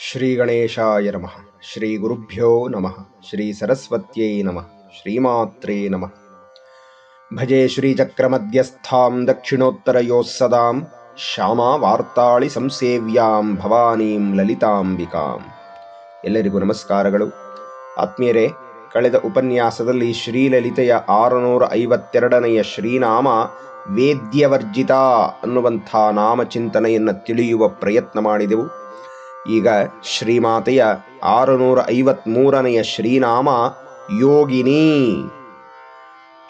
ಶ್ರೀ ಗಣೇಶಾಯ ನಮಃ ಶ್ರೀ ಗುರುಭ್ಯೋ ನಮಃ ಶ್ರೀ ಸರಸ್ವತ್ಯೈ ನಮಃ ಶ್ರೀಮಾತ್ರೇ ನಮಃ ಭಜೆ ಶ್ರೀಚಕ್ರಮಧ್ಯಸ್ಥಾಂ ದಕ್ಷಿಣೋತ್ತರಯೋಸ್ಸದಾಂ ಶ್ಯಾಮಾ ವಾರ್ತಾಳಿ ಸಂಸೇವ್ಯಾಂ ಭವಾನೀಂ ಲಲಿತಾಂಬಿಕಾಂ ಎಲ್ಲರಿಗೂ ನಮಸ್ಕಾರಗಳು. ಆತ್ಮೀಯರೇ, ಕಳೆದ ಉಪನ್ಯಾಸದಲ್ಲಿ ಶ್ರೀಲಲಿತೆಯ ಆರುನೂರ ಐವತ್ತೆರಡನೆಯ ಶ್ರೀನಾಮ ವೇದ್ಯವರ್ಜಿತ ಅನ್ನುವಂಥ ನಾಮಚಿಂತನೆಯನ್ನು ತಿಳಿಯುವ ಪ್ರಯತ್ನ ಮಾಡಿದೆವು. ಈಗ ಶ್ರೀಮಾತೆಯ ಆರುನೂರ ಐವತ್ಮೂರನೆಯ ಶ್ರೀನಾಮ ಯೋಗಿನಿ.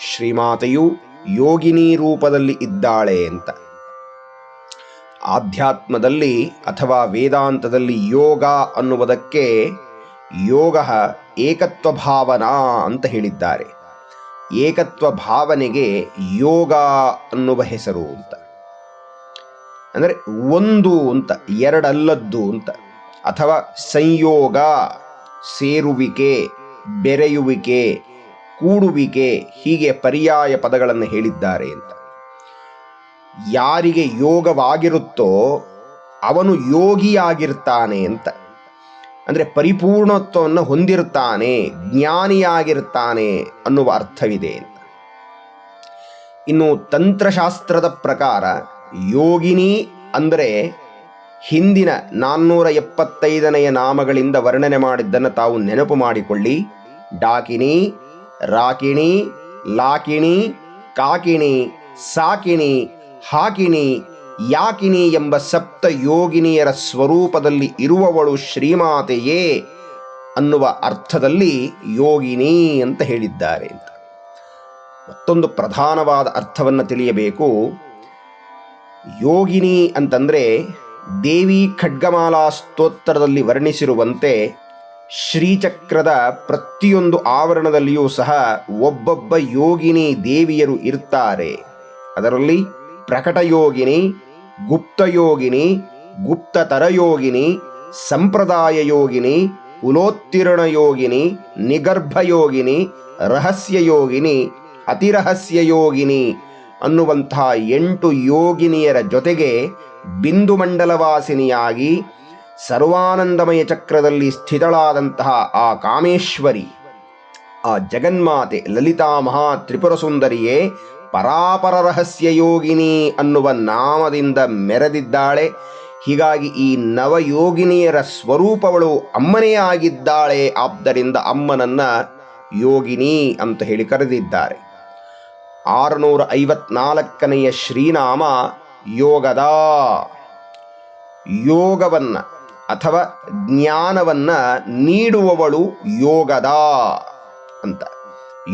ಶ್ರೀಮಾತೆಯು ಯೋಗಿನಿ ರೂಪದಲ್ಲಿ ಇದ್ದಾಳೆ ಅಂತ. ಆಧ್ಯಾತ್ಮದಲ್ಲಿ ಅಥವಾ ವೇದಾಂತದಲ್ಲಿ ಯೋಗ ಅನ್ನುವುದಕ್ಕೆ ಯೋಗ ಏಕತ್ವ ಭಾವನಾ ಅಂತ ಹೇಳಿದ್ದಾರೆ. ಏಕತ್ವ ಭಾವನೆಗೆ ಯೋಗ ಅನ್ನುವ ಹೆಸರು ಅಂತ. ಅಂದರೆ ಒಂದು ಅಂತ, ಎರಡಲ್ಲದ್ದು ಅಂತ. ಅಥವಾ ಸಂಯೋಗ, ಸೇರುವಿಕೆ, ಬೆರೆಯುವಿಕೆ, ಕೂಡುವಿಕೆ ಹೀಗೆ ಪರ್ಯಾಯ ಪದಗಳನ್ನು ಹೇಳಿದ್ದಾರೆ ಅಂತ. ಯಾರಿಗೆ ಯೋಗವಾಗಿರುತ್ತೋ ಅವನು ಯೋಗಿಯಾಗಿರ್ತಾನೆ ಅಂತ. ಅಂದರೆ ಪರಿಪೂರ್ಣತ್ವವನ್ನು ಹೊಂದಿರ್ತಾನೆ, ಜ್ಞಾನಿಯಾಗಿರ್ತಾನೆ ಅನ್ನುವ ಅರ್ಥವಿದೆ ಅಂತ. ಇನ್ನು ತಂತ್ರಶಾಸ್ತ್ರದ ಪ್ರಕಾರ ಯೋಗಿನಿ ಅಂದರೆ ಹಿಂದಿನ ನಾನ್ನೂರ ಎಪ್ಪತ್ತೈದನೆಯ ನಾಮಗಳಿಂದ ವರ್ಣನೆ ಮಾಡಿದ್ದನ್ನು ತಾವು ನೆನಪು ಮಾಡಿಕೊಳ್ಳಿ. ಡಾಕಿಣಿ, ರಾಕಿಣಿ, ಲಾಕಿಣಿ, ಕಾಕಿಣಿ, ಸಾಕಿಣಿ, ಹಾಕಿಣಿ, ಯಾಕಿಣಿ ಎಂಬ ಸಪ್ತ ಯೋಗಿನಿಯರ ಸ್ವರೂಪದಲ್ಲಿ ಇರುವವಳು ಶ್ರೀಮಾತೆಯೇ ಅನ್ನುವ ಅರ್ಥದಲ್ಲಿ ಯೋಗಿನಿ ಅಂತ ಹೇಳಿದ್ದಾರೆ ಅಂತ. ಮತ್ತೊಂದು ಪ್ರಧಾನವಾದ ಅರ್ಥವನ್ನು ತಿಳಿಯಬೇಕು. ಯೋಗಿನಿ ಅಂತಂದ್ರೆ ದೇವಿ ಖಡ್ಗಮಾಲಾ ಸ್ತೋತ್ರದಲ್ಲಿ ವರ್ಣಿಸಿರುವಂತೆ ಶ್ರೀಚಕ್ರದ ಪ್ರತಿಯೊಂದು ಆವರಣದಲ್ಲಿಯೂ ಸಹ ಒಬ್ಬೊಬ್ಬ ಯೋಗಿನಿ ದೇವಿಯರು ಇರ್ತಾರೆ. ಅದರಲ್ಲಿ ಪ್ರಕಟಯೋಗಿನಿ ಗುಪ್ತಯೋಗಿನಿ ಗುಪ್ತ ಯೋಗಿನಿ, ಗುಪ್ತತರ ಯೋಗಿನಿ, ಸಂಪ್ರದಾಯ ಯೋಗಿನಿ, ಉಲೋತ್ತೀರ್ಣ ಯೋಗಿನಿ, ನಿಗರ್ಭ ಯೋಗಿನಿ, ರಹಸ್ಯ ಯೋಗಿನಿ, ಅತಿರಹಸ್ಯ ಯೋಗಿನಿ ಅನ್ನುವಂತಹ ಎಂಟು ಯೋಗಿನಿಯರ ಜೊತೆಗೆ ಬಿಂದು ಮಂಡಲವಾಸಿನಿಯಾಗಿ ಸರ್ವಾನಂದಮಯ ಚಕ್ರದಲ್ಲಿ ಸ್ಥಿತಳಾದಂತಹ ಆ ಕಾಮೇಶ್ವರಿ, ಆ ಜಗನ್ಮಾತೆ ಲಲಿತಾ ಮಹಾ ತ್ರಿಪುರ ಸುಂದರಿಯೇ ಪರಾಪರ ರಹಸ್ಯ ಯೋಗಿನಿ ಅನ್ನುವ ನಾಮದಿಂದ ಮೆರೆದಿದ್ದಾಳೆ. ಹೀಗಾಗಿ ಈ ನವಯೋಗಿನಿಯರ ಸ್ವರೂಪವಳು ಅಮ್ಮನೇ ಆಗಿದ್ದಾಳೆ. ಆದ್ದರಿಂದ ಅಮ್ಮನನ್ನ ಯೋಗಿನಿ ಅಂತ ಹೇಳಿ ಕರೆದಿದ್ದಾರೆ. ಆರುನೂರ ಐವತ್ನಾಲ್ಕನೆಯ ಶ್ರೀನಾಮ ಯೋಗದ. ಯೋಗವನ್ನ ಅಥವಾ ಜ್ಞಾನವನ್ನ ನೀಡುವವಳು ಯೋಗದ ಅಂತ.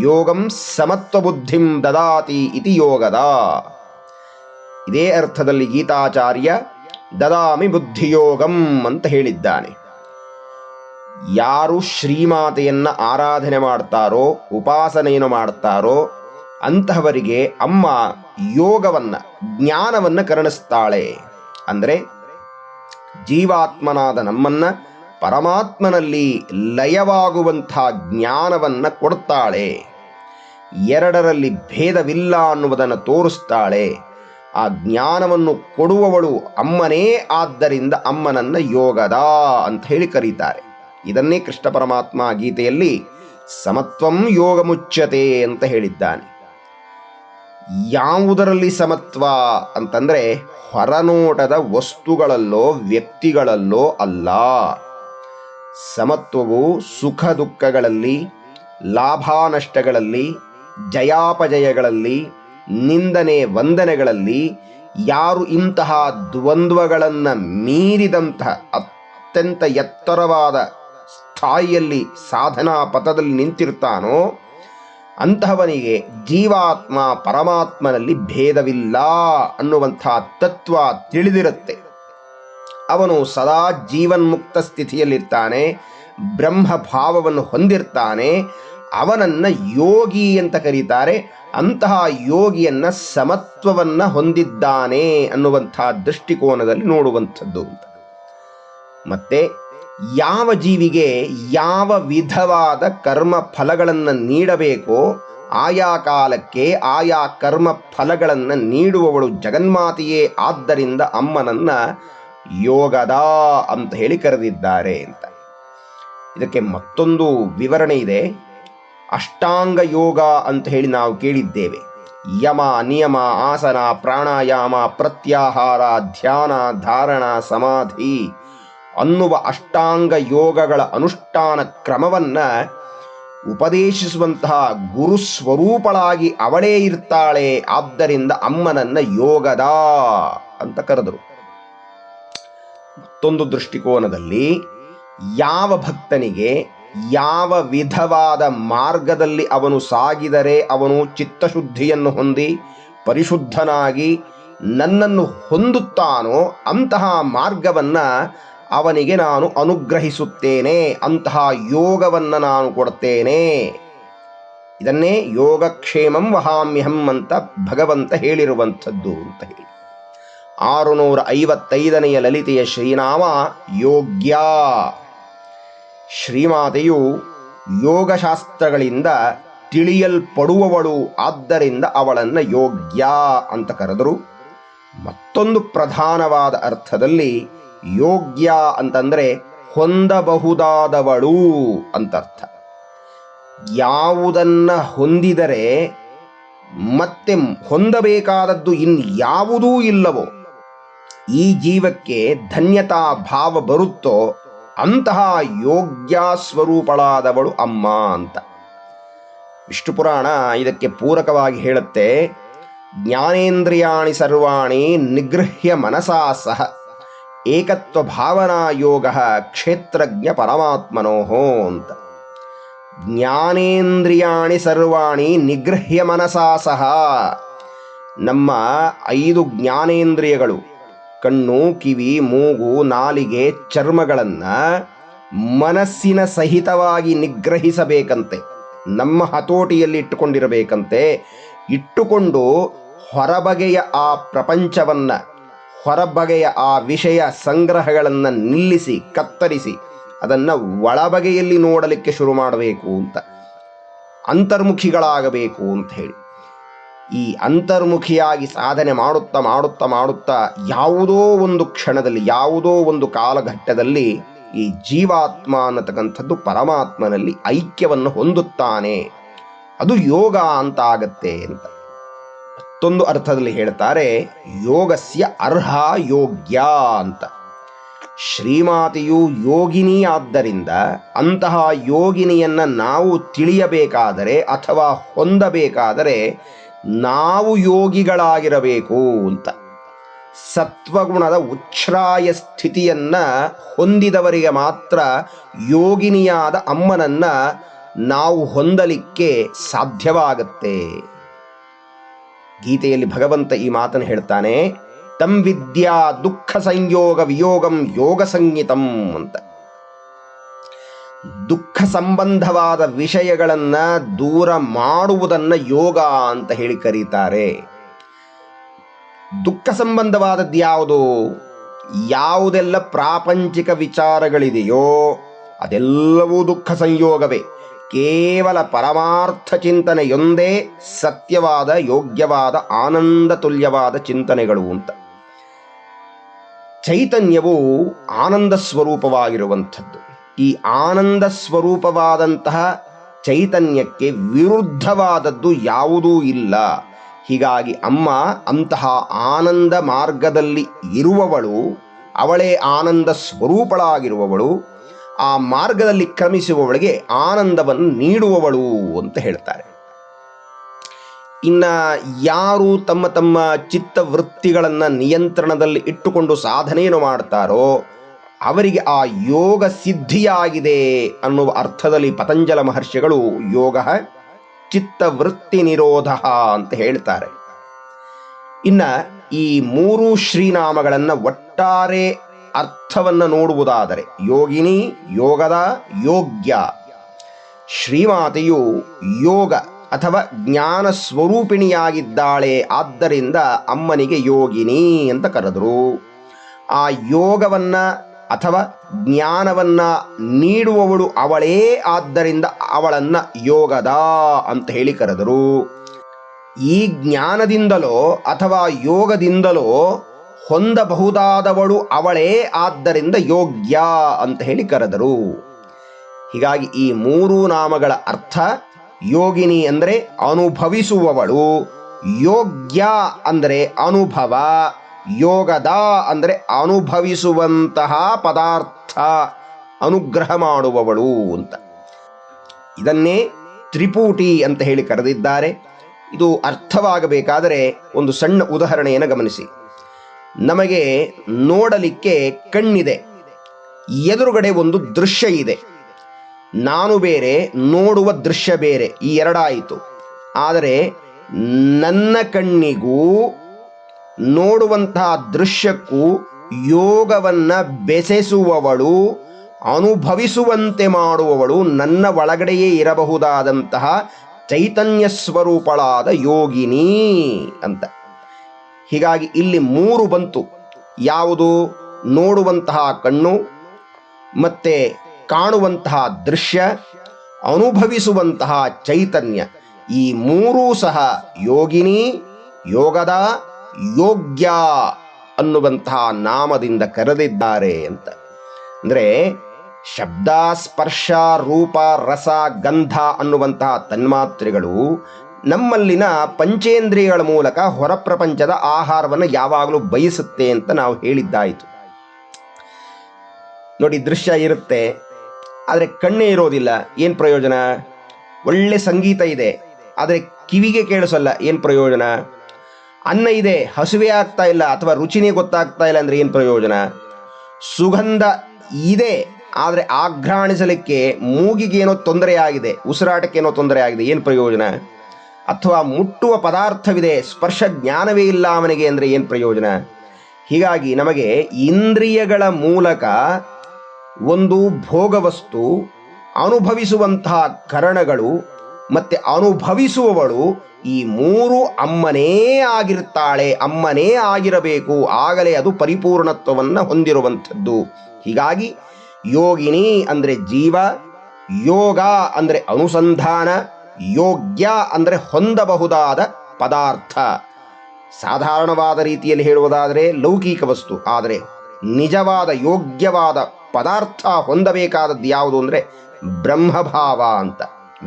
ಯೋಗಂ ಸಮತ್ವ ಬುದ್ಧಿಂ ದದಾತಿ ಇತಿ ಯೋಗದ. ಇದೇ ಅರ್ಥದಲ್ಲಿ ಗೀತಾಚಾರ್ಯ ದದಾಮಿ ಬುದ್ಧಿಯೋಗಂ ಅಂತ ಹೇಳಿದ್ದಾನೆ. ಯಾರು ಶ್ರೀಮಾತೆಯನ್ನ ಆರಾಧನೆ ಮಾಡ್ತಾರೋ, ಉಪಾಸನೆಯನ್ನು ಮಾಡ್ತಾರೋ ಅಂತಹವರಿಗೆ ಅಮ್ಮ ಯೋಗವನ್ನ, ಜ್ಞಾನವನ್ನ ಕರುಣಿಸ್ತಾಳೆ. ಅಂದರೆ ಜೀವಾತ್ಮನಾದ ನಮ್ಮನ್ನ ಪರಮಾತ್ಮನಲ್ಲಿ ಲಯವಾಗುವಂಥ ಜ್ಞಾನವನ್ನ ಕೊಡ್ತಾಳೆ. ಎರಡರಲ್ಲಿ ಭೇದವಿಲ್ಲ ಅನ್ನುವುದನ್ನು ತೋರಿಸ್ತಾಳೆ. ಆ ಜ್ಞಾನವನ್ನು ಕೊಡುವವಳು ಅಮ್ಮನೇ ಆದ್ದರಿಂದ ಅಮ್ಮನನ್ನ ಯೋಗದ ಅಂತ ಹೇಳಿ ಕರೀತಾರೆ. ಇದನ್ನೇ ಕೃಷ್ಣ ಪರಮಾತ್ಮ ಗೀತೆಯಲ್ಲಿ ಸಮತ್ವಂ ಯೋಗ ಮುಚ್ಚತೆ ಅಂತ ಹೇಳಿದ್ದಾನೆ. ಯಾವುದರಲ್ಲಿ ಸಮತ್ವ ಅಂತಂದ್ರೆ ಹೊರನೋಟದ ವಸ್ತುಗಳಲ್ಲೋ ವ್ಯಕ್ತಿಗಳಲ್ಲೋ ಅಲ್ಲ. ಸಮತ್ವವು ಸುಖ ದುಃಖಗಳಲ್ಲಿ, ಲಾಭಾನಷ್ಟಗಳಲ್ಲಿ, ಜಯಾಪಜಯಗಳಲ್ಲಿ, ನಿಂದನೆ ವಂದನೆಗಳಲ್ಲಿ, ಯಾರು ಇಂತಹ ದ್ವಂದ್ವಗಳನ್ನು ಮೀರಿದಂತಹ ಅತ್ಯಂತ ಎತ್ತರವಾದ ಸ್ಥಾಯಿಯಲ್ಲಿ ಸಾಧನಾ ಪಥದಲ್ಲಿ ನಿಂತಿರ್ತಾನೋ ಅಂತಹವನಿಗೆ ಜೀವಾತ್ಮ ಪರಮಾತ್ಮನಲ್ಲಿ ಭೇದವಿಲ್ಲ ಅನ್ನುವಂಥ ತತ್ವ ತಿಳಿದಿರುತ್ತೆ. ಅವನು ಸದಾ ಜೀವನ್ಮುಕ್ತ ಸ್ಥಿತಿಯಲ್ಲಿರ್ತಾನೆ ಬ್ರಹ್ಮ ಭಾವವನ್ನು ಹೊಂದಿರ್ತಾನೆ, ಅವನನ್ನ ಯೋಗಿ ಅಂತ ಕರೀತಾರೆ, ಅಂತಹ ಯೋಗಿಯನ್ನ ಸಮತ್ವವನ್ನ ಹೊಂದಿದ್ದಾನೆ ಅನ್ನುವಂಥ ದೃಷ್ಟಿಕೋನದಲ್ಲಿ ನೋಡುವಂಥದ್ದು ಮತ್ತೆ ಯಾವ ಜೀವಿಗೆ ಯಾವ ವಿಧವಾದ ಕರ್ಮ ಫಲಗಳನ್ನು ನೀಡಬೇಕೋ ಆಯಾ ಕಾಲಕ್ಕೆ ಆಯಾ ಕರ್ಮ ಫಲಗಳನ್ನು ನೀಡುವವಳು ಜಗನ್ಮಾತೆಯೇ ಆದ್ದರಿಂದ ಅಮ್ಮನನ್ನ ಯೋಗದ ಅಂತ ಹೇಳಿ ಕರೆದಿದ್ದಾರೆ ಅಂತ. ಇದಕ್ಕೆ ಮತ್ತೊಂದು ವಿವರಣೆ ಇದೆ. ಅಷ್ಟಾಂಗ ಯೋಗ ಅಂತ ಹೇಳಿ ನಾವು ಕೇಳಿದ್ದೇವೆ. ಯಮ, ನಿಯಮ, ಆಸನ, ಪ್ರಾಣಾಯಾಮ, ಪ್ರತ್ಯಾಹಾರ, ಧ್ಯಾನ, ಧಾರಣ, ಸಮಾಧಿ ಅನ್ನುವ ಅಷ್ಟಾಂಗ ಯೋಗಗಳ ಅನುಷ್ಠಾನ ಕ್ರಮವನ್ನ ಉಪದೇಶಿಸುವಂತಹ ಗುರು ಸ್ವರೂಪಳಾಗಿ ಅವಳೇ ಇರ್ತಾಳೆ, ಆದ್ದರಿಂದ ಅಮ್ಮನನ್ನ ಯೋಗದ ಅಂತ ಕರೆದರು. ಮತ್ತೊಂದು ದೃಷ್ಟಿಕೋನದಲ್ಲಿ ಯಾವ ಭಕ್ತನಿಗೆ ಯಾವ ವಿಧವಾದ ಮಾರ್ಗದಲ್ಲಿ ಅವನು ಸಾಗಿದರೆ ಅವನು ಚಿತ್ತಶುದ್ಧಿಯನ್ನು ಹೊಂದಿ ಪರಿಶುದ್ಧನಾಗಿ ನನ್ನನ್ನು ಹೊಂದುತ್ತಾನೋ ಅಂತಹ ಮಾರ್ಗವನ್ನ ಅವನಿಗೆ ನಾನು ಅನುಗ್ರಹಿಸುತ್ತೇನೆ, ಅಂತಹ ಯೋಗವನ್ನು ನಾನು ಕೊಡ್ತೇನೆ. ಇದನ್ನೇ ಯೋಗಕ್ಷೇಮಂ ವಹಾಮ್ಯಹಂ ಅಂತ ಭಗವಂತ ಹೇಳಿರುವಂಥದ್ದು ಅಂತ ಹೇಳಿ. ಆರುನೂರ ಐವತ್ತೈದನೆಯ ಲಲಿತೆಯ ಶ್ರೀನಾಮ ಯೋಗ್ಯ. ಶ್ರೀಮಾತೆಯು ಯೋಗಶಾಸ್ತ್ರಗಳಿಂದ ತಿಳಿಯಲ್ಪಡುವವಳು, ಆದ್ದರಿಂದ ಅವಳನ್ನು ಯೋಗ್ಯ ಅಂತ ಕರೆದರು. ಮತ್ತೊಂದು ಪ್ರಧಾನವಾದ ಅರ್ಥದಲ್ಲಿ ಯೋಗ್ಯ ಅಂತಂದ್ರೆ ಹೊಂದಬಹುದಾದವಳು ಅಂತರ್ಥ. ಯಾವುದನ್ನ ಹೊಂದಿದರೆ ಮತ್ತೆ ಹೊಂದಬೇಕಾದದ್ದು ಇನ್ಯಾವುದೂ ಇಲ್ಲವೋ, ಈ ಜೀವಕ್ಕೆ ಧನ್ಯತಾ ಭಾವ ಬರುತ್ತೋ ಅಂತಹ ಯೋಗ್ಯ ಸ್ವರೂಪಳಾದವಳು ಅಮ್ಮ ಅಂತ. ವಿಷ್ಣು ಪುರಾಣ ಇದಕ್ಕೆ ಪೂರಕವಾಗಿ ಹೇಳುತ್ತೆ, ಜ್ಞಾನೇಂದ್ರಿಯಾಣಿ ಸರ್ವಾಣಿ ನಿಗೃಹ್ಯ ಮನಸಾ ಸಹ. ಏಕತ್ವ ಭಾವನಾ ಯೋಗ ಕ್ಷೇತ್ರಜ್ಞ ಪರಮಾತ್ಮನೋಹೋ ಅಂತ. ಜ್ಞಾನೇಂದ್ರಿಯಾಣಿ ಸರ್ವಾಣಿ ನಿಗ್ರಹ್ಯ ಮನಸಾ ಸಹ. ನಮ್ಮ ಐದು ಜ್ಞಾನೇಂದ್ರಿಯಗಳು, ಕಣ್ಣು, ಕಿವಿ, ಮೂಗು, ನಾಲಿಗೆ, ಚರ್ಮಗಳನ್ನು ಮನಸ್ಸಿನ ಸಹಿತವಾಗಿ ನಿಗ್ರಹಿಸಬೇಕಂತೆ, ನಮ್ಮ ಹತೋಟಿಯಲ್ಲಿ ಇಟ್ಟುಕೊಂಡಿರಬೇಕಂತೆ, ಇಟ್ಟುಕೊಂಡು ಹೊರಬಗೆಯ ಆ ಪ್ರಪಂಚವನ್ನ ಹೊರಬಗೆಯ ಆ ವಿಷಯ ಸಂಗ್ರಹಗಳನ್ನು ನಿಲ್ಲಿಸಿ, ಕತ್ತರಿಸಿ, ಅದನ್ನು ಒಳಬಗೆಯಲ್ಲಿ ನೋಡಲಿಕ್ಕೆ ಶುರು ಮಾಡಬೇಕು ಅಂತ. ಅಂತರ್ಮುಖಿಗಳಾಗಬೇಕು ಅಂತ ಹೇಳಿ. ಈ ಅಂತರ್ಮುಖಿಯಾಗಿ ಸಾಧನೆ ಮಾಡುತ್ತಾ ಮಾಡುತ್ತಾ ಮಾಡುತ್ತಾ ಯಾವುದೋ ಒಂದು ಕ್ಷಣದಲ್ಲಿ, ಯಾವುದೋ ಒಂದು ಕಾಲಘಟ್ಟದಲ್ಲಿ ಈ ಜೀವಾತ್ಮ ಅನ್ನತಕ್ಕಂಥದ್ದು ಪರಮಾತ್ಮನಲ್ಲಿ ಐಕ್ಯವನ್ನು ಹೊಂದುತ್ತಾನೆ. ಅದು ಯೋಗ ಅಂತ ಆಗತ್ತೆ ಅಂತ. ಮತ್ತೊಂದು ಅರ್ಥದಲ್ಲಿ ಹೇಳ್ತಾರೆ, ಯೋಗಸ್ಯ ಅರ್ಹ ಯೋಗ್ಯ ಅಂತ. ಶ್ರೀಮಾತೆಯು ಯೋಗಿನಿ ಆದ್ದರಿಂದ ಅಂತಹ ಯೋಗಿನಿಯನ್ನ ನಾವು ತಿಳಿಯಬೇಕಾದರೆ ಅಥವಾ ಹೊಂದಬೇಕಾದರೆ ನಾವು ಯೋಗಿಗಳಾಗಿರಬೇಕು ಅಂತ. ಸತ್ವಗುಣದ ಉಚ್ಛ್ರಾಯ ಸ್ಥಿತಿಯನ್ನ ಹೊಂದಿದವರಿಗೆ ಮಾತ್ರ ಯೋಗಿನಿಯಾದ ಅಮ್ಮನನ್ನ ನಾವು ಹೊಂದಲಿಕ್ಕೆ ಸಾಧ್ಯವಾಗತ್ತೆ. ಗೀತೆಯಲ್ಲಿ ಭಗವಂತ ಈ ಮಾತನ್ನು ಹೇಳ್ತಾನೆ, ತಂ ವಿದ್ಯಾ ದುಃಖ ಸಂಯೋಗ ವಿಯೋಗಂ ಯೋಗ ಸಂಹಿತಂ ಅಂತ. ದುಃಖ ಸಂಬಂಧವಾದ ವಿಷಯಗಳನ್ನ ದೂರ ಮಾಡುವುದನ್ನ ಯೋಗ ಅಂತ ಹೇಳಿ ಕರೀತಾರೆ. ದುಃಖ ಸಂಬಂಧವಾದದ್ದು ಯಾವುದು? ಯಾವುದೆಲ್ಲ ಪ್ರಾಪಂಚಿಕ ವಿಚಾರಗಳಿದೆಯೋ ಅದೆಲ್ಲವೂ ದುಃಖ ಸಂಯೋಗವೇ. ಕೇವಲ ಪರಮಾರ್ಥ ಚಿಂತನೆಯೊಂದೇ ಸತ್ಯವಾದ, ಯೋಗ್ಯವಾದ, ಆನಂದ ತುಲ್ಯವಾದ ಚಿಂತನೆಗಳು ಅಂತ. ಚೈತನ್ಯವು ಆನಂದ ಸ್ವರೂಪವಾಗಿರುವಂಥದ್ದು. ಈ ಆನಂದ ಸ್ವರೂಪವಾದಂತಹ ಚೈತನ್ಯಕ್ಕೆ ವಿರುದ್ಧವಾದದ್ದು ಯಾವುದೂ ಇಲ್ಲ. ಹೀಗಾಗಿ ಅಮ್ಮ ಅಂತಹ ಆನಂದ ಮಾರ್ಗದಲ್ಲಿ ಇರುವವಳು, ಅವಳೇ ಆನಂದ ಸ್ವರೂಪಳಾಗಿರುವವಳು ಆ ಮಾರ್ಗದಲ್ಲಿ ಕ್ರಮಿಸುವವಳಿಗೆ ಆನಂದವನ್ನು ನೀಡುವವಳು ಅಂತ ಹೇಳ್ತಾರೆ. ಇನ್ನ ಯಾರು ತಮ್ಮ ತಮ್ಮ ಚಿತ್ತ ಚಿತ್ತವೃತ್ತಿಗಳನ್ನು ನಿಯಂತ್ರಣದಲ್ಲಿ ಇಟ್ಟುಕೊಂಡು ಸಾಧನೆಯನ್ನು ಮಾಡ್ತಾರೋ ಅವರಿಗೆ ಆ ಯೋಗ ಸಿದ್ಧಿಯಾಗಿದೆ ಅನ್ನುವ ಅರ್ಥದಲ್ಲಿ ಪತಂಜಲ ಮಹರ್ಷಿಗಳು ಯೋಗ ಚಿತ್ತವೃತ್ತಿ ನಿರೋಧ ಅಂತ ಹೇಳ್ತಾರೆ. ಇನ್ನ ಈ ಮೂರು ಶ್ರೀನಾಮಗಳನ್ನು ಒಟ್ಟಾರೆ ಅರ್ಥವನ್ನು ನೋಡುವುದಾದರೆ ಯೋಗಿನಿ ಯೋಗದ ಯೋಗ್ಯ. ಶ್ರೀಮಾತೆಯು ಯೋಗ ಅಥವಾ ಜ್ಞಾನ ಸ್ವರೂಪಿಣಿಯಾಗಿದ್ದಾಳೆ, ಆದ್ದರಿಂದ ಅಮ್ಮನಿಗೆ ಯೋಗಿನಿ ಅಂತ ಕರೆದರು. ಆ ಯೋಗವನ್ನ ಅಥವಾ ಜ್ಞಾನವನ್ನ ನೀಡುವವಳು ಅವಳೇ, ಆದ್ದರಿಂದ ಅವಳನ್ನ ಯೋಗದ ಅಂತ ಹೇಳಿ ಕರೆದರು. ಈ ಜ್ಞಾನದಿಂದಲೋ ಅಥವಾ ಯೋಗದಿಂದಲೋ ಹೊಂದಬಹುದಾದವಳು ಅವಳೇ ಆದ್ದರಿಂದ ಯೋಗ್ಯ ಅಂತ ಹೇಳಿ ಕರೆದರು. ಹೀಗಾಗಿ ಈ ಮೂರು ನಾಮಗಳ ಅರ್ಥ ಯೋಗಿನಿ ಅಂದರೆ ಅನುಭವಿಸುವವಳು, ಯೋಗ್ಯ ಅಂದರೆ ಅನುಭವ, ಯೋಗದ ಅಂದರೆ ಅನುಭವಿಸುವಂತಹ ಪದಾರ್ಥ, ಅನುಗ್ರಹ ಮಾಡುವವಳು ಅಂತ. ಇದನ್ನೇ ತ್ರಿಪೂಟಿ ಅಂತ ಹೇಳಿ ಕರೆದಿದ್ದಾರೆ. ಇದು ಅರ್ಥವಾಗಬೇಕಾದರೆ ಒಂದು ಸಣ್ಣ ಉದಾಹರಣೆಯನ್ನು ಗಮನಿಸಿ. ನಮಗೆ ನೋಡಲಿಕ್ಕೆ ಕಣ್ಣಿದೆ. ಎದುರುಗಡೆ ಒಂದು ದೃಶ್ಯ ಇದೆ. ನಾನು ಬೇರೆ, ನೋಡುವ ದೃಶ್ಯ ಬೇರೆ. ಈ ಎರಡಾಯಿತು. ಆದರೆ ನನ್ನ ಕಣ್ಣಿಗೂ, ನೋಡುವಂತಹ ದೃಶ್ಯಕ್ಕೂ ಯೋಗವನ್ನ ಬೆಸೆಸುವವಳು, ಅನುಭವಿಸುವಂತೆ ಮಾಡುವವಳು ನನ್ನ ಒಳಗಡೆಯೇ ಇರಬಹುದಾದಂತಹ ಚೈತನ್ಯ ಸ್ವರೂಪಳಾದ ಯೋಗಿನಿ ಅಂತ. ಹೀಗಾಗಿ ಇಲ್ಲಿ ಮೂರು ಬಂತು. ಯಾವುದು? ನೋಡುವಂತಹ ಕಣ್ಣು, ಮತ್ತೆ ಕಾಣುವಂತಹ ದೃಶ್ಯ, ಅನುಭವಿಸುವಂತಹ ಚೈತನ್ಯ. ಈ ಮೂರೂ ಸಹ ಯೋಗಿನಿ, ಯೋಗದ ಯೋಗ್ಯ ಅನ್ನುವಂತಹ ನಾಮದಿಂದ ಕರೆದಿದ್ದಾರೆ ಅಂತ. ಅಂದರೆ ಶಬ್ದ, ಸ್ಪರ್ಶ, ರೂಪ, ರಸ, ಗಂಧ ಅನ್ನುವಂತಹ ತನ್ಮಾತ್ರೆಗಳು ನಮ್ಮಲ್ಲಿನ ಪಂಚೇಂದ್ರಿಯಗಳ ಮೂಲಕ ಹೊರ ಪ್ರಪಂಚದ ಆಹಾರವನ್ನು ಯಾವಾಗಲೂ ಬಯಸುತ್ತೆ ಅಂತ ನಾವು ಹೇಳಿದ್ದಾಯಿತು. ನೋಡಿ, ದೃಶ್ಯ ಇರುತ್ತೆ. ಆದರೆ ಕಣ್ಣೇ ಇರೋದಿಲ್ಲ. ಏನು ಪ್ರಯೋಜನ? ಒಳ್ಳೆ ಸಂಗೀತ ಇದೆ. ಆದರೆ ಕಿವಿಗೆ ಕೇಳಿಸಲ್ಲ. ಏನು ಪ್ರಯೋಜನ? ಅನ್ನ ಇದೆ. ಹಸುವೆ ಆಗ್ತಾ ಇಲ್ಲ ಅಥವಾ ರುಚಿನೇ ಗೊತ್ತಾಗ್ತಾ ಇಲ್ಲ ಅಂದರೆ ಏನು ಪ್ರಯೋಜನ? ಸುಗಂಧ ಇದೆ. ಆದರೆ ಆಘ್ರಾಣಿಸಲಿಕ್ಕೆ ಮೂಗಿಗೇನೋ ತೊಂದರೆ ಆಗಿದೆ ಉಸಿರಾಟಕ್ಕೇನೋ ತೊಂದರೆ ಆಗಿದೆ ಏನು ಪ್ರಯೋಜನ? ಅಥವಾ ಮುಟ್ಟುವ ಪದಾರ್ಥವಿದೆ, ಸ್ಪರ್ಶ ಜ್ಞಾನವೇ ಇಲ್ಲ ಅವನಿಗೆ ಅಂದರೆ ಏನು ಪ್ರಯೋಜನ? ಹೀಗಾಗಿ ನಮಗೆ ಇಂದ್ರಿಯಗಳ ಮೂಲಕ ಒಂದು ಭೋಗವಸ್ತು ಅನುಭವಿಸುವಂತಹ ಕರಣಗಳು ಮತ್ತೆ ಅನುಭವಿಸುವವಳು ಈ ಮೂರು ಅಮ್ಮನೇ ಆಗಿರ್ತಾಳೆ ಅಮ್ಮನೇ ಆಗಿರಬೇಕು, ಆಗಲೇ ಅದು ಪರಿಪೂರ್ಣತ್ವವನ್ನು ಹೊಂದಿರುವಂಥದ್ದು. ಹೀಗಾಗಿ ಯೋಗಿನಿ ಅಂದರೆ ಜೀವ, ಯೋಗ ಅಂದರೆ ಅನುಸಂಧಾನ ಯೋಗ್ಯ ಅಂದರೆ ಹೊಂದಬಹುದಾದ ಪದಾರ್ಥ. ಸಾಧಾರಣವಾದ ರೀತಿಯಲ್ಲಿ ಹೇಳುವುದಾದರೆ ಲೌಕಿಕ ವಸ್ತು. ಆದರೆ ನಿಜವಾದ, ಯೋಗ್ಯವಾದ ಪದಾರ್ಥ ಹೊಂದಬೇಕಾದದ್ದು ಯಾವುದು ಅಂದರೆ ಬ್ರಹ್ಮಭಾವ ಅಂತ.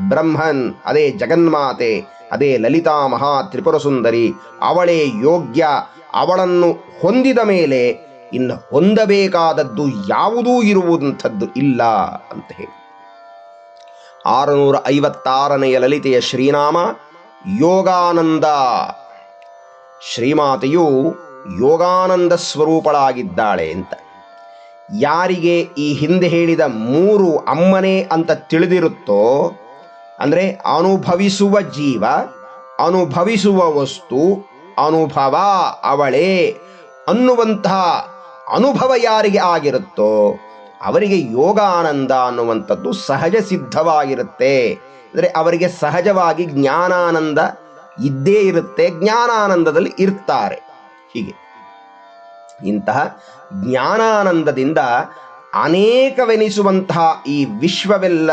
ಬ್ರಹ್ಮನ್, ಅದೇ ಜಗನ್ಮಾತೆ, ಅದೇ ಲಲಿತಾ ಮಹಾ ತ್ರಿಪುರ ಸುಂದರಿ ಅವಳೇ ಯೋಗ್ಯ, ಅವಳನ್ನು ಹೊಂದಿದ ಮೇಲೆ ಇನ್ನು ಹೊಂದಬೇಕಾದದ್ದು ಯಾವುದೂ ಇರುವಂಥದ್ದು ಇಲ್ಲ ಅಂತ ಹೇಳಿ. ಆರುನೂರ ಐವತ್ತಾರನೆಯ ಲಲಿತೆಯ ಶ್ರೀನಾಮ ಯೋಗಾನಂದ. ಶ್ರೀಮಾತೆಯು ಯೋಗಾನಂದ ಸ್ವರೂಪಳಾಗಿದ್ದಾಳೆ ಅಂತ. ಯಾರಿಗೆ ಈ ಹಿಂದೆ ಹೇಳಿದ ಮೂರು ಅಮ್ಮನೆ ಅಂತ ತಿಳಿದಿರುತ್ತೋ, ಅಂದರೆ ಅನುಭವಿಸುವ ಜೀವ, ಅನುಭವಿಸುವ ವಸ್ತು, ಅನುಭವ ಅವಳೇ ಅನ್ನುವಂತಹ ಅನುಭವ ಯಾರಿಗೆ ಆಗಿರುತ್ತೋ ಅವರಿಗೆ ಯೋಗ ಆನಂದ ಅನ್ನುವಂಥದ್ದು ಸಹಜ ಸಿದ್ಧವಾಗಿರುತ್ತೆ. ಅಂದರೆ ಅವರಿಗೆ ಸಹಜವಾಗಿ ಜ್ಞಾನಾನಂದ ಇದ್ದೇ ಇರುತ್ತೆ, ಜ್ಞಾನಾನಂದದಲ್ಲಿ ಇರ್ತಾರೆ. ಹೀಗೆ. ಇಂತಹ ಜ್ಞಾನಾನಂದದಿಂದ ಅನೇಕವೆನಿಸುವಂತಹ ಈ ವಿಶ್ವವೆಲ್ಲ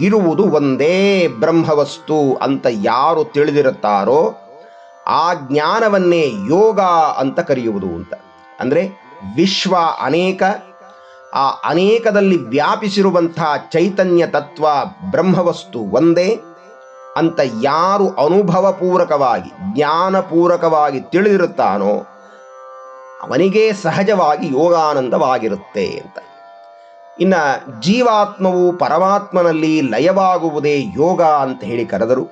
ಇರುವುದು ಒಂದೇ ಬ್ರಹ್ಮವಸ್ತು ಅಂತ ಯಾರು ತಿಳಿದಿರುತ್ತಾರೋ ಆ ಜ್ಞಾನವನ್ನೇ ಯೋಗ ಅಂತ ಕರೆಯುವುದು ಅಂತ. ಅಂದರೆ ವಿಶ್ವ ಅನೇಕ ಆ ಅನೇಕದಲ್ಲಿ ವ್ಯಾಪಿಸಿರುವಂತಹ ಚೈತನ್ಯ ತತ್ವ ಬ್ರಹ್ಮವಸ್ತು ಒಂದೇ ಅಂತ ಯಾರು ಅನುಭವಪೂರ್ವಕವಾಗಿ ಜ್ಞಾನಪೂರಕವಾಗಿ ತಿಳಿದಿರುತ್ತಾನೋ ಅವನಿಗೆ ಸಹಜವಾಗಿ ಯೋಗಾನಂದವಾಗಿರುತ್ತೆ ಅಂತ. ಇನ್ನ ಜೀವಾತ್ಮವು ಪರಮಾತ್ಮನಲ್ಲಿ ಲಯವಾಗುವುದೇ ಯೋಗ ಅಂತ ಹೇಳಿ ಕರೆದರು.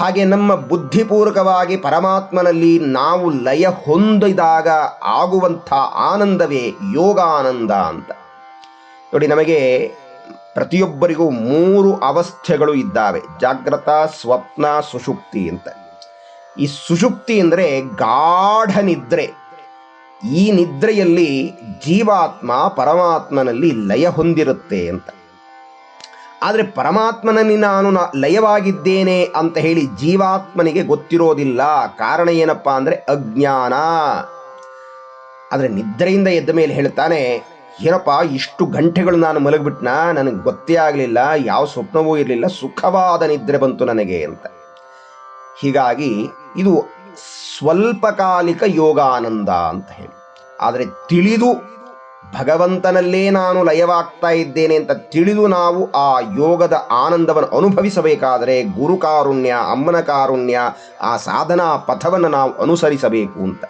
ಹಾಗೆ ನಮ್ಮ ಬುದ್ಧಿಪೂರ್ವಕವಾಗಿ ಪರಮಾತ್ಮನಲ್ಲಿ ನಾವು ಲಯ ಹೊಂದಿದಾಗ ಆಗುವಂಥ ಆನಂದವೇ ಯೋಗಾನಂದ ಅಂತ. ನೋಡಿ, ನಮಗೆ ಪ್ರತಿಯೊಬ್ಬರಿಗೂ ಮೂರು ಅವಸ್ಥೆಗಳು ಇದ್ದಾವೆ. ಜಾಗ್ರತ, ಸ್ವಪ್ನ, ಸುಷುಪ್ತಿ ಅಂತ. ಈ ಸುಷುಪ್ತಿ ಅಂದರೆ ಗಾಢ ನಿದ್ರೆ. ಈ ನಿದ್ರೆಯಲ್ಲಿ ಜೀವಾತ್ಮ ಪರಮಾತ್ಮನಲ್ಲಿ ಲಯ ಹೊಂದಿರುತ್ತೆ ಅಂತ. ಆದರೆ ಪರಮಾತ್ಮನಲ್ಲಿ ನಾನು ಲಯವಾಗಿದ್ದೇನೆ ಅಂತ ಹೇಳಿ ಜೀವಾತ್ಮನಿಗೆ ಗೊತ್ತಿರೋದಿಲ್ಲ. ಕಾರಣ ಏನಪ್ಪ ಅಂದರೆ ಅಜ್ಞಾನ. ಆದರೆ ನಿದ್ರೆಯಿಂದ ಎದ್ದ ಮೇಲೆ ಹೇಳ್ತಾನೆ ಏನಪ್ಪ ಇಷ್ಟು ಗಂಟೆಗಳು ನಾನು ಮಲಗಿಬಿಟ್ನ, ನನಗೆ ಗೊತ್ತೇ ಆಗಲಿಲ್ಲ, ಯಾವ ಸ್ವಪ್ನವೂ ಇರಲಿಲ್ಲ, ಸುಖವಾದ ನಿದ್ರೆ ಬಂತು ನನಗೆ ಅಂತ. ಹೀಗಾಗಿ ಇದು ಸ್ವಲ್ಪಕಾಲಿಕ ಯೋಗಾನಂದ ಅಂತ ಹೇಳಿ. ಆದರೆ ತಿಳಿದು ಭಗವಂತನಲ್ಲೇ ನಾನು ಲಯವಾಗ್ತಾ ಇದ್ದೇನೆ ಅಂತ ತಿಳಿದು ನಾವು ಆ ಯೋಗದ ಆನಂದವನ್ನು ಅನುಭವಿಸಬೇಕಾದರೆ ಗುರು ಕಾರುಣ್ಯ, ಅಮ್ಮನ ಕಾರುಣ್ಯ, ಆ ಸಾಧನಾ ಪಥವನ್ನು ನಾವು ಅನುಸರಿಸಬೇಕು ಅಂತ.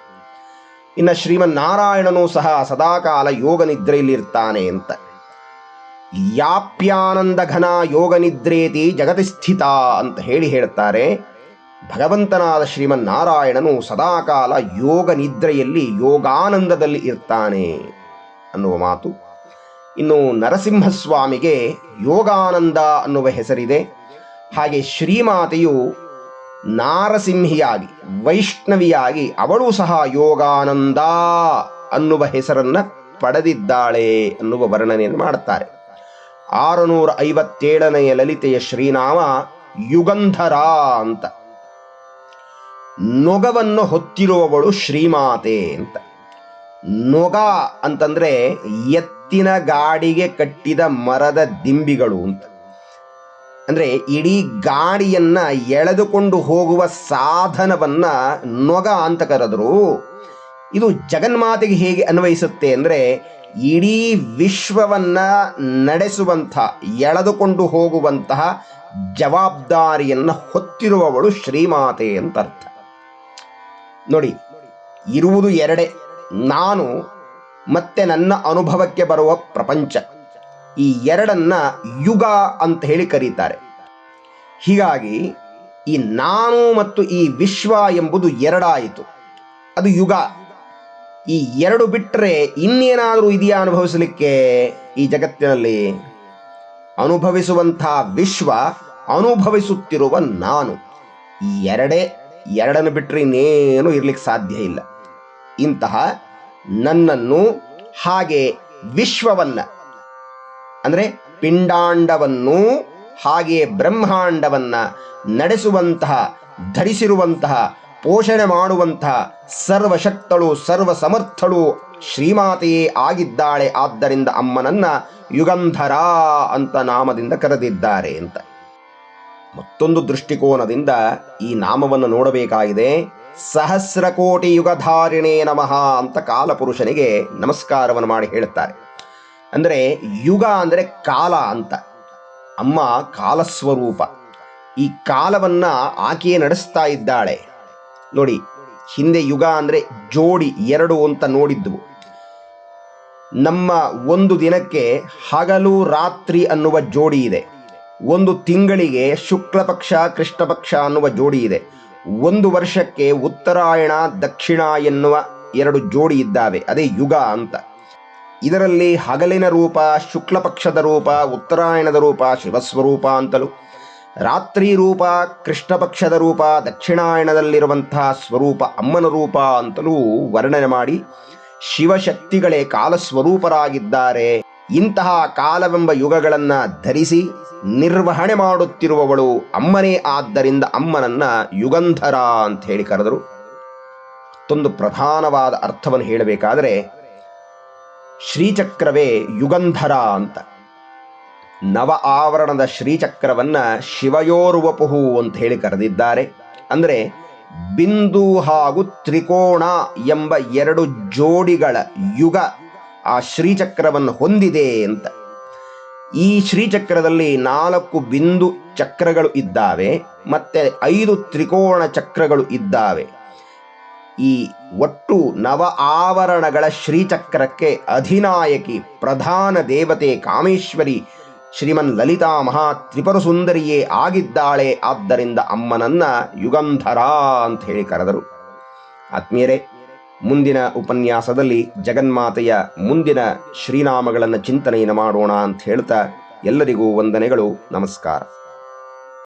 ಇನ್ನು ಶ್ರೀಮನ್ನಾರಾಯಣನೂ ಸಹ ಸದಾಕಾಲ ಯೋಗ ನಿದ್ರೆಯಲ್ಲಿರ್ತಾನೆ ಅಂತ. ಯಾಪ್ಯಾನಂದ ಘನ ಯೋಗ ನಿದ್ರೇತಿ ಜಗತಿ ಸ್ಥಿತ ಅಂತ ಹೇಳಿ ಹೇಳ್ತಾರೆ. ಭಗವಂತನಾದ ಶ್ರೀಮನ್ನಾರಾಯಣನು ಸದಾಕಾಲ ಯೋಗ ನಿದ್ರೆಯಲ್ಲಿ ಯೋಗಾನಂದದಲ್ಲಿ ಇರ್ತಾನೆ ಅನ್ನುವ ಮಾತು. ಇನ್ನು ನರಸಿಂಹಸ್ವಾಮಿಗೆ ಯೋಗಾನಂದ ಅನ್ನುವ ಹೆಸರಿದೆ. ಹಾಗೆ ಶ್ರೀಮಾತೆಯು ನಾರಸಿಂಹಿಯಾಗಿ, ವೈಷ್ಣವಿಯಾಗಿ ಅವಳು ಸಹ ಯೋಗಾನಂದ ಅನ್ನುವ ಹೆಸರನ್ನ ಪಡೆದಿದ್ದಾಳೆ ಅನ್ನುವ ವರ್ಣನೆಯನ್ನು ಮಾಡುತ್ತಾರೆ. ಆರುನೂರ ಐವತ್ತೇಳನೆಯ ಲಲಿತೆಯ ಶ್ರೀನಾಮ ಯುಗಂಧರ ಅಂತ. ನೊಗವನ್ನು ಹೊತ್ತಿರುವವಳು ಶ್ರೀಮಾತೆ ಅಂತ. ನೊಗ ಅಂತಂದ್ರೆ ಎತ್ತಿನ ಗಾಡಿಗೆ ಕಟ್ಟಿದ ಮರದ ದಿಂಬಿಗಳು ಅಂತ. ಅಂದ್ರೆ ಇಡೀ ಗಾಡಿಯನ್ನ ಎಳೆದುಕೊಂಡು ಹೋಗುವ ಸಾಧನವನ್ನ ನೊಗ ಅಂತ ಕರೆದರು. ಇದು ಜಗನ್ಮಾತೆಗೆ ಹೇಗೆ ಅನ್ವಯಿಸುತ್ತೆ ಅಂದರೆ ಇಡೀ ವಿಶ್ವವನ್ನ ನಡೆಸುವಂಥ, ಎಳೆದುಕೊಂಡು ಹೋಗುವಂತಹ ಜವಾಬ್ದಾರಿಯನ್ನು ಹೊತ್ತಿರುವವಳು ಶ್ರೀಮಾತೆ ಅಂತ ಅರ್ಥ. ನೋಡಿ, ಇರುವುದು ಎರಡೇ. ನಾನು ಮತ್ತೆ ನನ್ನ ಅನುಭವಕ್ಕೆ ಬರುವ ಪ್ರಪಂಚ. ಈ ಎರಡನ್ನ ಯುಗ ಅಂತ ಹೇಳಿ ಕರೀತಾರೆ. ಹೀಗಾಗಿ ಈ ನಾನು ಮತ್ತು ಈ ವಿಶ್ವ ಎಂಬುದು ಎರಡಾಯಿತು. ಅದು ಯುಗ. ಈ ಎರಡು ಬಿಟ್ಟರೆ ಇನ್ನೇನಾದರೂ ಇದೆಯಾ ಅನುಭವಿಸಲಿಕ್ಕೆ ಈ ಜಗತ್ತಿನಲ್ಲಿ? ಅನುಭವಿಸುವಂಥ ವಿಶ್ವ, ಅನುಭವಿಸುತ್ತಿರುವ ನಾನು. ಈ ಎರಡೇ, ಎರಡನ್ನು ಬಿಟ್ಟರೆ ಇನ್ನೇನು ಇರಲಿಕ್ಕೆ ಸಾಧ್ಯ ಇಲ್ಲ. ಇಂತಹ ನನ್ನನ್ನು ಹಾಗೆ ವಿಶ್ವವನ್ನ ಅಂದರೆ ಪಿಂಡಾಂಡವನ್ನು ಹಾಗೆಯೇ ಬ್ರಹ್ಮಾಂಡವನ್ನು ನಡೆಸುವಂತಹ, ಧರಿಸಿರುವಂತಹ, ಪೋಷಣೆ ಮಾಡುವಂತಹ ಸರ್ವಶಕ್ತಳು ಸರ್ವ ಸಮರ್ಥಳು ಶ್ರೀಮಾತೆಯೇ ಆಗಿದ್ದಾಳೆ. ಆದ್ದರಿಂದ ಅಮ್ಮನನ್ನ ಯುಗಂಧರ ಅಂತ ನಾಮದಿಂದ ಕರೆದಿದ್ದಾರೆ ಅಂತ. ಮತ್ತೊಂದು ದೃಷ್ಟಿಕೋನದಿಂದ ಈ ನಾಮವನ್ನು ನೋಡಬೇಕಾಗಿದೆ. ಸಹಸ್ರಕೋಟಿ ಯುಗಧಾರಿಣೇ ನಮಃ ಅಂತ ಕಾಲಪುರುಷನಿಗೆ ನಮಸ್ಕಾರವನ್ನು ಮಾಡಿ ಹೇಳುತ್ತಾರೆ. ಅಂದರೆ ಯುಗ ಅಂದರೆ ಕಾಲ ಅಂತ. ಅಮ್ಮ ಕಾಲಸ್ವರೂಪ. ಈ ಕಾಲವನ್ನ ಆಕೆಯೇ ನಡೆಸ್ತಾ ಇದ್ದಾಳೆ. ನೋಡಿ, ಹಿಂದೆ ಯುಗ ಅಂದರೆ ಜೋಡಿ ಎರಡು ಅಂತ ನೋಡಿದ್ವು. ನಮ್ಮ ಒಂದು ದಿನಕ್ಕೆ ಹಗಲು ರಾತ್ರಿ ಅನ್ನುವ ಜೋಡಿ ಇದೆ. ಒಂದು ತಿಂಗಳಿಗೆ ಶುಕ್ಲ ಪಕ್ಷ ಕೃಷ್ಣ ಪಕ್ಷ ಅನ್ನುವ ಜೋಡಿ ಇದೆ. ಒಂದು ವರ್ಷಕ್ಕೆ ಉತ್ತರಾಯಣ, ದಕ್ಷಿಣ ಎನ್ನುವ ಎರಡು ಜೋಡಿ ಇದ್ದಾವೆ. ಅದೇ ಯುಗ ಅಂತ. ಇದರಲ್ಲಿ ಹಗಲಿನ ರೂಪ, ಶುಕ್ಲಪಕ್ಷದ ರೂಪ, ಉತ್ತರಾಯಣದ ರೂಪ, ಶಿವಸ್ವರೂಪ ಅಂತಲೂ. ರಾತ್ರಿ ರೂಪ, ಕೃಷ್ಣಪಕ್ಷದ ರೂಪ, ದಕ್ಷಿಣಾಯಣದಲ್ಲಿರುವಂತಹ ಸ್ವರೂಪ, ಅಮ್ಮನ ರೂಪ ಅಂತಲೂ ವರ್ಣನೆ ಮಾಡಿ, ಶಿವಶಕ್ತಿಗಳೇ ಕಾಲಸ್ವರೂಪರಾಗಿದ್ದಾರೆ. ಇಂತಹ ಕಾಲವೆಂಬ ಯುಗಗಳನ್ನು ಧರಿಸಿ, ನಿರ್ವಹಣೆ ಮಾಡುತ್ತಿರುವವಳು ಅಮ್ಮನೇ ಆದ್ದರಿಂದ ಅಮ್ಮನನ್ನ ಯುಗಂಧರ ಅಂತ ಹೇಳಿ ಕರೆದರು. ಮತ್ತೊಂದು ಪ್ರಧಾನವಾದ ಅರ್ಥವನ್ನು ಹೇಳಬೇಕಾದರೆ ಶ್ರೀಚಕ್ರವೇ ಯುಗಂಧರ ಅಂತ. ನವ ಆವರಣದ ಶ್ರೀಚಕ್ರವನ್ನ ಶಿವಯೋರ್ವಪುಹು ಅಂತ ಹೇಳಿ ಕರೆದಿದ್ದಾರೆ. ಅಂದರೆ ಬಿಂದು ಹಾಗೂ ತ್ರಿಕೋಣ ಎಂಬ ಎರಡು ಜೋಡಿಗಳ ಯುಗ ಆ ಶ್ರೀಚಕ್ರವನ್ನು ಹೊಂದಿದೆ ಅಂತ. ಈ ಶ್ರೀಚಕ್ರದಲ್ಲಿ ನಾಲ್ಕು ಬಿಂದು ಚಕ್ರಗಳು ಇದ್ದಾವೆ, ಮತ್ತೆ ಐದು ತ್ರಿಕೋಣ ಚಕ್ರಗಳು ಇದ್ದಾವೆ. ಈ ಒಟ್ಟು ನವ ಆವರಣಗಳ ಶ್ರೀಚಕ್ರಕ್ಕೆ ಅಧಿನಾಯಕಿ ಪ್ರಧಾನ ದೇವತೆ ಕಾಮೇಶ್ವರಿ ಶ್ರೀಮನ್ ಲಲಿತಾ ಮಹಾ ತ್ರಿಪುರ ಸುಂದರಿಯೇ ಆಗಿದ್ದಾಳೆ. ಆದ್ದರಿಂದ ಅಮ್ಮನನ್ನ ಯುಗಂಧರ ಅಂತ ಹೇಳಿ ಕರೆದರು. ಆತ್ಮೀಯರೇ, ಮುಂದಿನ ಉಪನ್ಯಾಸದಲ್ಲಿ ಜಗನ್ಮಾತೆಯ ಮುಂದಿನ ಶ್ರೀನಾಮಗಳನ್ನು ಚಿಂತನೆಯನ್ನು ಮಾಡೋಣ ಅಂತ ಹೇಳ್ತಾ ಎಲ್ಲರಿಗೂ ವಂದನೆಗಳು. ನಮಸ್ಕಾರ.